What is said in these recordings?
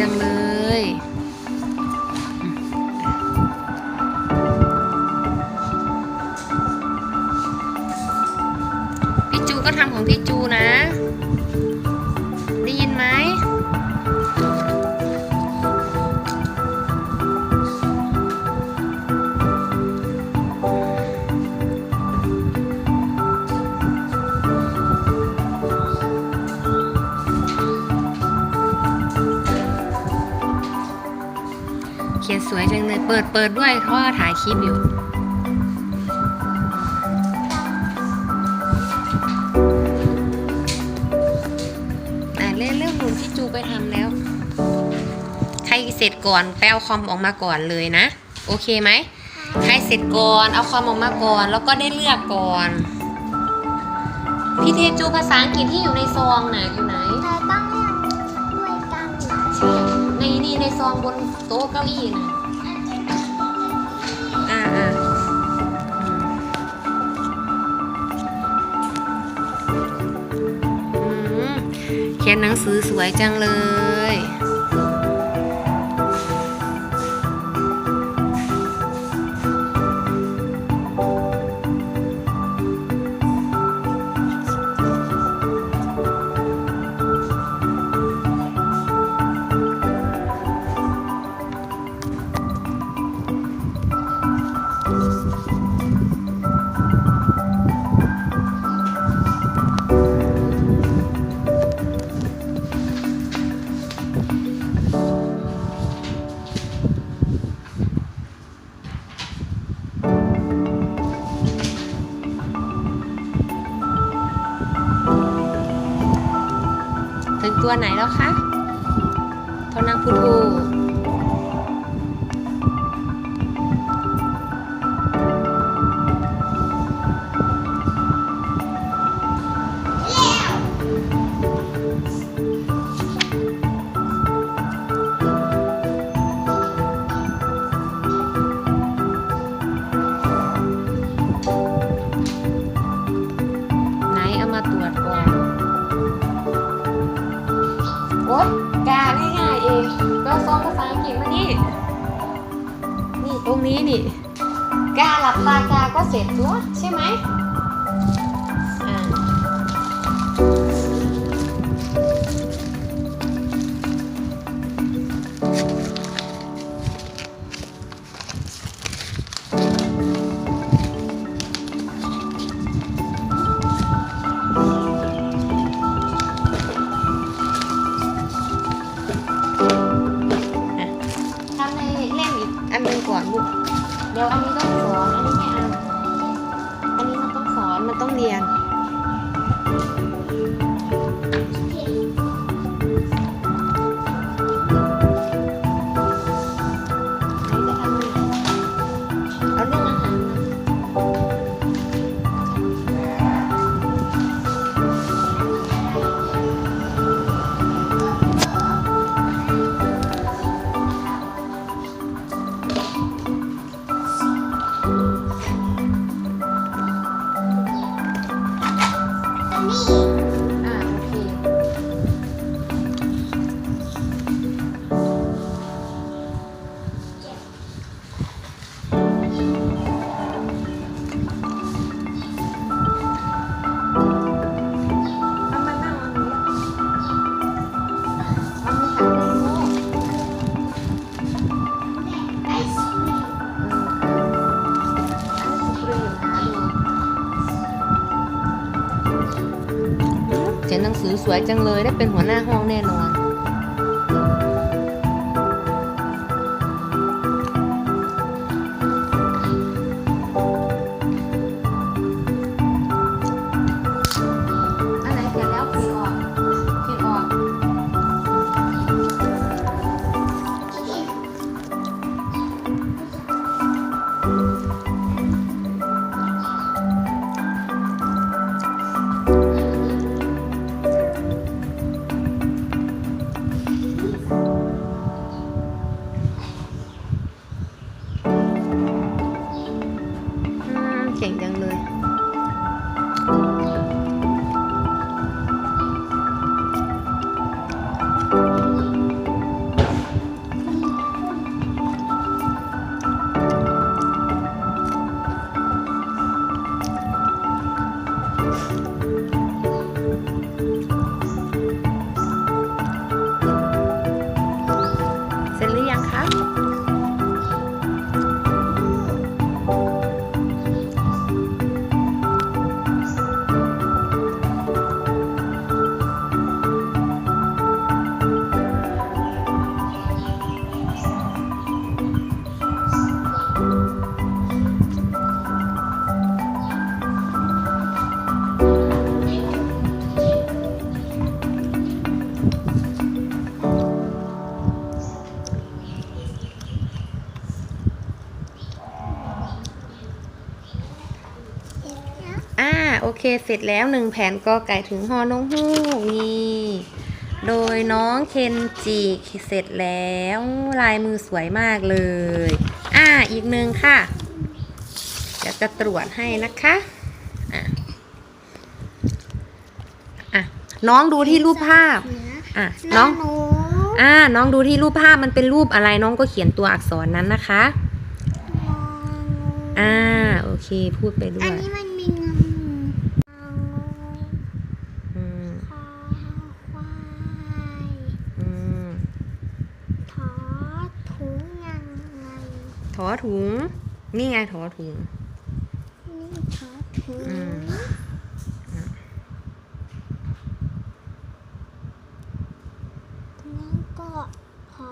จังเลย จังเลยเปิดเปิดด้วยเพราะว่าถ่ายคลิปอยู่อะเรื่องเรื่องหนุนที่จูไปทำแล้ว ใครเสร็จก่อนแปลเอาคอมออกมาก่อนเลยนะ โอเคไหมใครเสร็จก่อนเอาคอมออกมาก่อน แล้วก็ได้เลือกก่อนพี่เทจูภาษาอังกฤษที่อยู่ในซองน่ะอยู่ไหนเราต้องเรียนด้วยกันใช่ในนี่ในซองบนโต๊ะเก้าอี้น่ะ อ่าอ่าอืมเขียนหนังสือสวยจังเลย ตัวไหนแล้วคะทนังพูทู ตรงนี้นี่กาหลับตากาก็เสร็จตัวใช่ไหม จังเลยได้เป็นหัวหน้าห้องแน่นอน เคเสร็จแล้วหนึ่งแผ่นก็ไก่ถึงฮอนงฮูกนี่โดยน้องเคนจิเสร็จแล้วลายมือสวยมากเลย อ่าอีกหนึ่งค่ะเดี๋ยวจะตรวจให้นะคะอะอะน้องดูที่รูปภาพเสืออะนน้อองหนูอ่าน้องดูที่รูปภาพมันเป็นรูปอะไรน้องก็เขียนตัวอักษรนั้นนะคะงองูอ่าโอเคพูดไปด้วอันยนี้มันมีงองูงองู อืม คอควาย อืม ถอถุงยังไง ถอถุง นี่ไงถอถุงนี่ถอถุงอืมแล้วก็พอ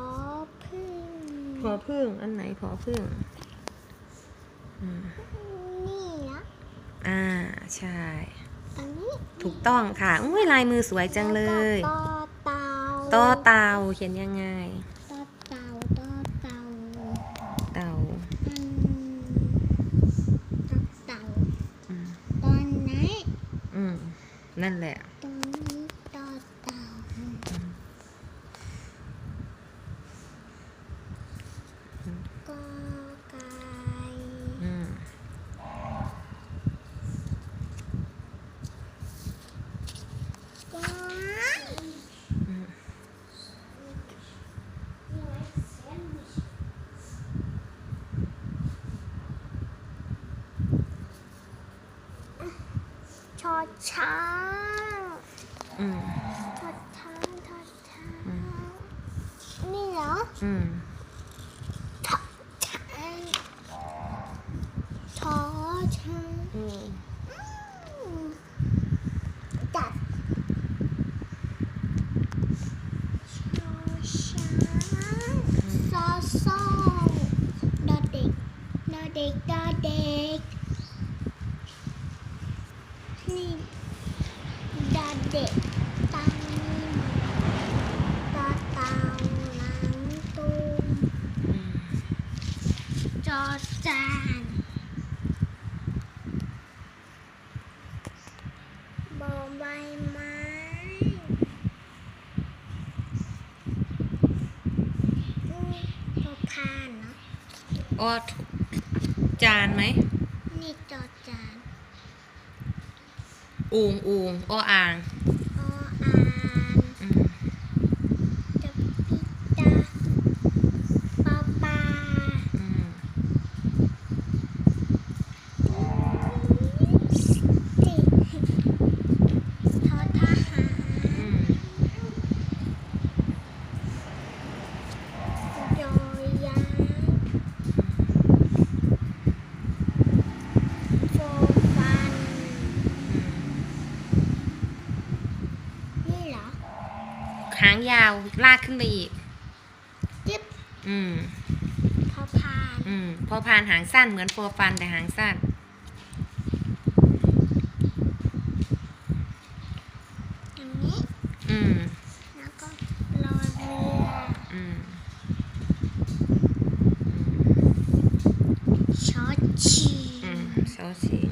พึ่งพอพึ่งอันไหนพอพึ่งอืมนี่นะอ่าใช่อันนี้ถูกต้องค่ะ อุ้ยลายมือสวยจังเลย ต่อเต่าต่อเตาเขียนยังไง ต่อเต่าต่อเต่า เตา อืมต่อเต่า อืม ตอนไหน อืม นั่นแหละ ตอนนี้ต่อเต่าก็ไก่ อืม ก็ อืม ช อช้างอืมชอช้างชอช้างอืมนี่เหรออืมชอช้างชอช้าง อืม จัดชอช้างซอโซ่ดอเด็กดอเด็กดอเด็ก นี่ดอเด็กตังดอเต่าหลังตูมอืมจอจานบอใบไม้อืมพอพานเนาะ ออดจานไหม นี่จอจาน อูงอูงออ่าง ออ่าน อืม จะปิตาปอปลา อืม สิทอทหาร อืม ยอยักษ์โฟฟัน นี่เหรอ หางยาวลากขึ้นไปอีก จิ๊บอืม พอพาน อืม พอพานหางสั้นเหมือนโฟฟันแต่หางสั้น อย่างนี้ อืม แล้วก็รอเรือ อืม ช็อตชี อืมโซชิง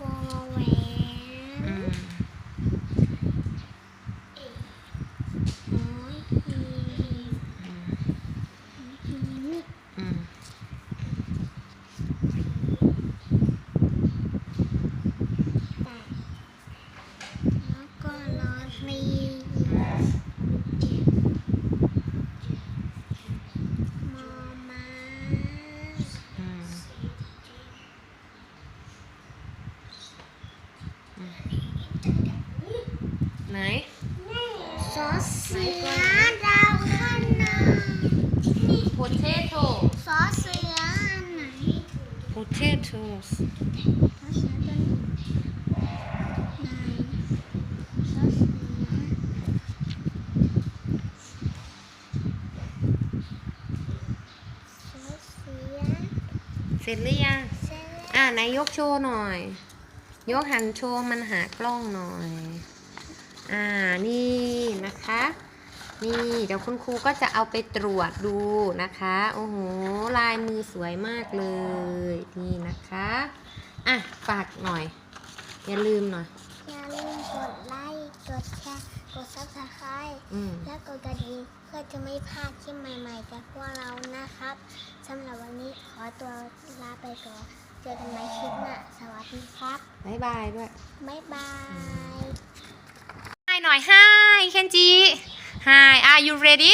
วอแหว อื น ม โอ้ยฮี อืม ฮีนี่ อืม แต่แล้วก็รอเรีมอมา อืมไหน ซอสเสือดาวข้างหน้า potato ซอสเสืออันไหน potatoes ซอสเสือตัวนี้ไหนซอสเสือซอสเสือเสร็จหรือยังเสร็จอ่าไหนยกโชว์หน่อย ยกหันโชว์มันหากล้องหน่อย อ่า นี่นะคะ นี่เดี๋ยวคุณครูก็จะเอาไปตรวจดูนะคะ โอ้โห ลายมือสวยมากเลย นี่นะคะ อะ ฝากหน่อย อย่าลืมหน่อย อย่าลืมกดไลค์ กดแชร์ กดซับสไครต์อืมและกดกระดิ่งเพื่อจะไม่พลาดคลิปใหม่ๆจากพวกเรานะครับสำหรับวันนี้ขอตัวลาไปก่อนเจอกันใหม่คลิปหน้าสวัสดีครับ บ๊ายบายด้วย บ๊ายบาย Hi หน่อย Hi Kenji Hi are you ready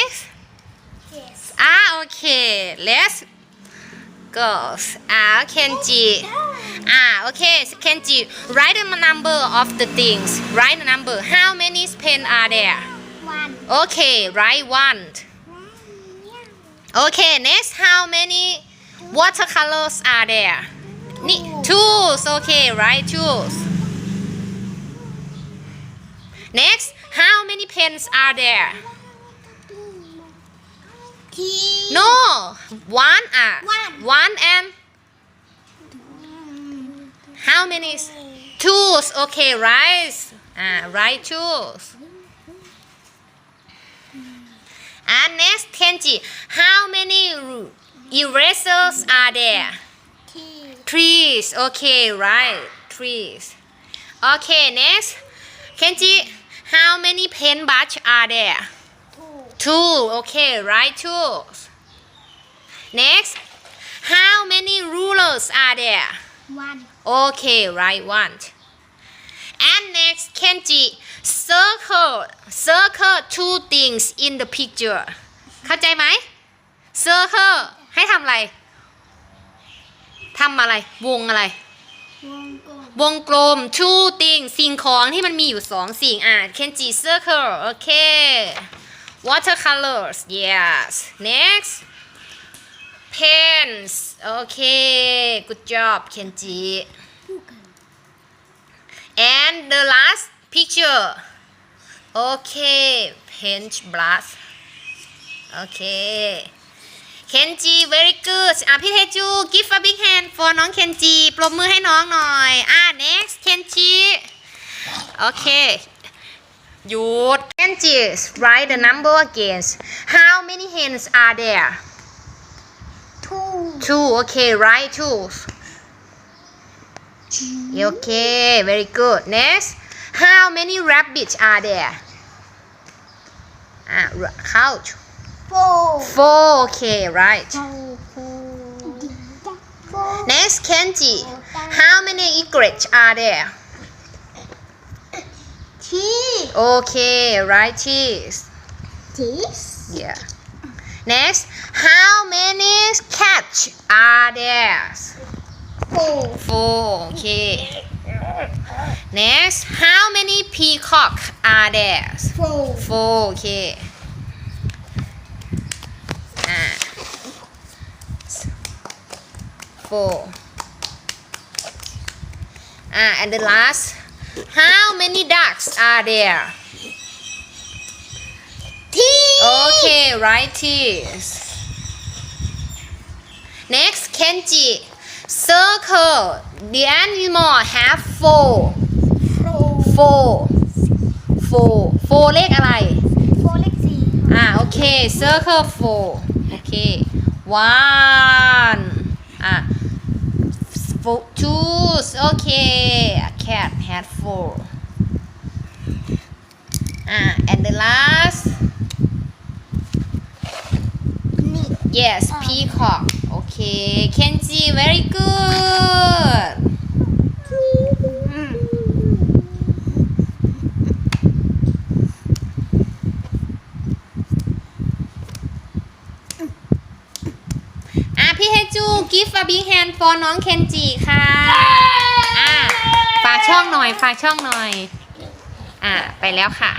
yes Ah okay let's go Ah Kenji Ah okay Kenji write the number of the things write the number how many pen are there one Okay write one Okay next how many watercolors are there นี่ tools okay right tools next how many pens are there? No one ah One. one and how many is- tools okay right ah right tools. And next Kenji how many erasers are there? T trees okay right trees. Okay next Kenji how many pen brush are there two two okay right two next how many rulers are there one okay right one and next Kenji circle circle two things in the picture เข้าใจไหม circle ให้ทำอะไรทำอะไร วงอะไร วงกลม two things สิ่งของที่มันมีอยู่สองสิ่งอะ Kenji circle โอเค watercolors yes next pens โอเค good job Kenji and the last picture โอเค paint brush โอเค Kenji very good อะพี่เทจู give a big hand for น้อง Kenji ปรบมือให้น้องหน่อย อะ next Kenji โอเค หยุด Kenji write the number again how many hands are there two two okay right two okay very good next how many rabbits are there อะ count four. Four okay right. Next Kenji. How many egrets are there? T okay right cheese. This yeah. Next how many cats are there? Four. Four okay. Next how many peacock are there? Four. Four okay อ่า four อ่า and the last how many ducks are there T okay right teeth next Kenji circle the animal have four four four four four เลขอะไร four เลขสี่ อ่าโอเค circle four โอเค one อ่ะ four two โอเค a cat had four อ่า and the last นี่ yes peacock โอเค Kenji very good อืม อะพี่เฮจู give a big hand for น้องเคนจิค่ะอะฝากช่องหน่อยฝากช่องหน่อย อะไปแล้วค่ะ